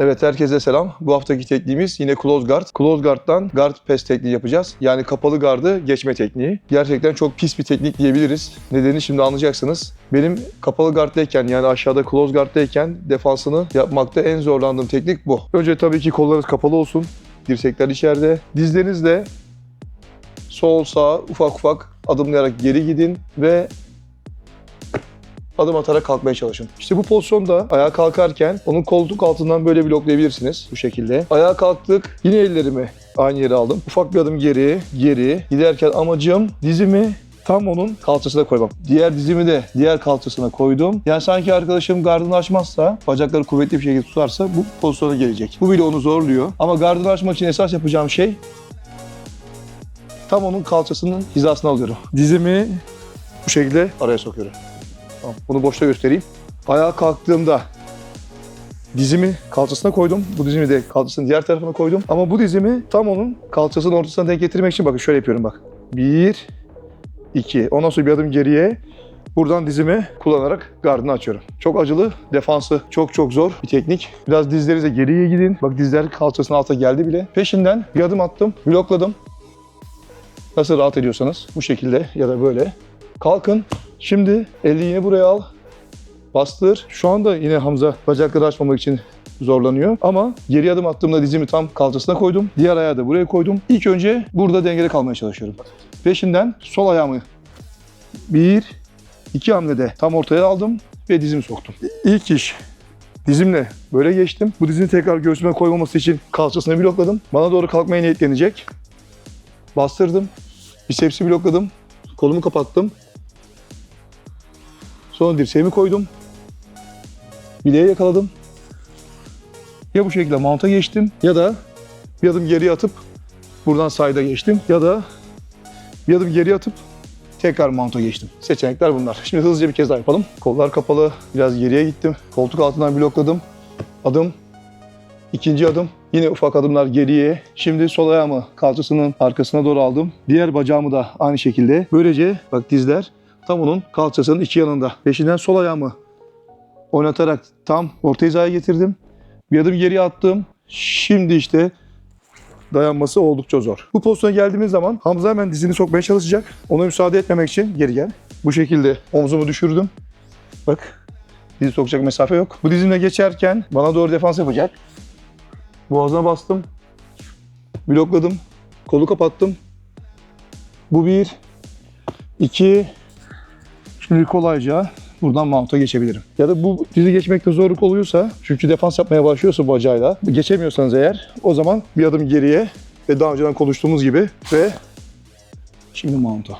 Evet herkese selam. Bu haftaki tekniğimiz yine close guard. Close guard'dan guard pass tekniği yapacağız. Yani kapalı gardı geçme tekniği. Gerçekten çok pis bir teknik diyebiliriz. Nedeni şimdi anlayacaksınız. Benim kapalı guard'dayken yani aşağıda close guard'dayken defansını yapmakta en zorlandığım teknik bu. Önce tabii ki kollarınız kapalı olsun. Dirsekler içeride. Dizleriniz de sol sağ ufak ufak adımlayarak geri gidin ve adım atarak kalkmaya çalışın. İşte bu pozisyonda ayağa kalkarken onun koltuk altından böyle bloklayabilirsiniz bu şekilde. Ayağa kalktık. Yine ellerimi aynı yere aldım. Ufak bir adım geri, geri. Giderken amacım dizimi tam onun kalçasına koymam. Diğer dizimi de diğer kalçasına koydum. Yani sanki arkadaşım gardını açmazsa, bacakları kuvvetli bir şekilde tutarsa bu pozisyona gelecek. Bu bile onu zorluyor. Ama gardını açmak için esas yapacağım şey tam onun kalçasının hizasına alıyorum. Dizimi bu şekilde araya sokuyorum. Tamam, bunu boşta göstereyim. Ayağa kalktığımda dizimi kalçasına koydum. Bu dizimi de kalçasının diğer tarafına koydum. Ama bu dizimi tam onun kalçasının ortasına denk getirmek için bakın şöyle yapıyorum bak. Bir, iki. Ondan sonra bir adım geriye buradan dizimi kullanarak gardını açıyorum. Çok acılı, defansı çok çok zor bir teknik. Biraz dizlerinize geriye gidin. Bak dizler kalçasının alta geldi bile. Peşinden bir adım attım, blokladım. Nasıl rahat ediyorsanız bu şekilde ya da böyle. Kalkın. Şimdi eli yine buraya al. Bastır. Şu anda yine Hamza bacakları açmamak için zorlanıyor. Ama geri adım attığımda dizimi tam kalçasına koydum. Diğer ayağı da buraya koydum. İlk önce burada dengede kalmaya çalışıyorum. Peşinden sol ayağımı bir, iki hamlede tam ortaya aldım ve dizimi soktum. İlk iş dizimle böyle geçtim. Bu dizini tekrar göğsüme koymaması için kalçasını blokladım. Bana doğru kalkmaya niyetlenecek. Bastırdım. Bisepsi blokladım. Kolumu kapattım. Sonra dirseğimi koydum. Bileğe yakaladım. Ya bu şekilde mount'a geçtim ya da bir adım geriye atıp buradan side'a geçtim ya da bir adım geriye atıp tekrar mount'a geçtim. Seçenekler bunlar. Şimdi hızlıca bir kez daha yapalım. Kollar kapalı. Biraz geriye gittim. Koltuk altından blokladım. Adım. İkinci adım. Yine ufak adımlar geriye. Şimdi sol ayağımı kalçasının arkasına doğru aldım. Diğer bacağımı da aynı şekilde. Böylece bak dizler tam onun kalçasının iki yanında. Peşinden sol ayağımı oynatarak tam orta hizaya getirdim. Bir adım geriye attım. Şimdi işte dayanması oldukça zor. Bu pozisyona geldiğimiz zaman Hamza hemen dizini sokmaya çalışacak. Ona müsaade etmemek için geri gel. Bu şekilde omzumu düşürdüm. Bak dizi sokacak mesafe yok. Bu dizimle geçerken bana doğru defans yapacak. Boğazına bastım. Blokladım. Kolu kapattım. Bu bir. iki. Şimdi kolayca buradan mount'a geçebilirim. Ya da bu dizi geçmekte zorluk oluyorsa, çünkü defans yapmaya başlıyorsa bacağıyla, geçemiyorsanız eğer, o zaman bir adım geriye ve daha önceden konuştuğumuz gibi ve şimdi mount'a.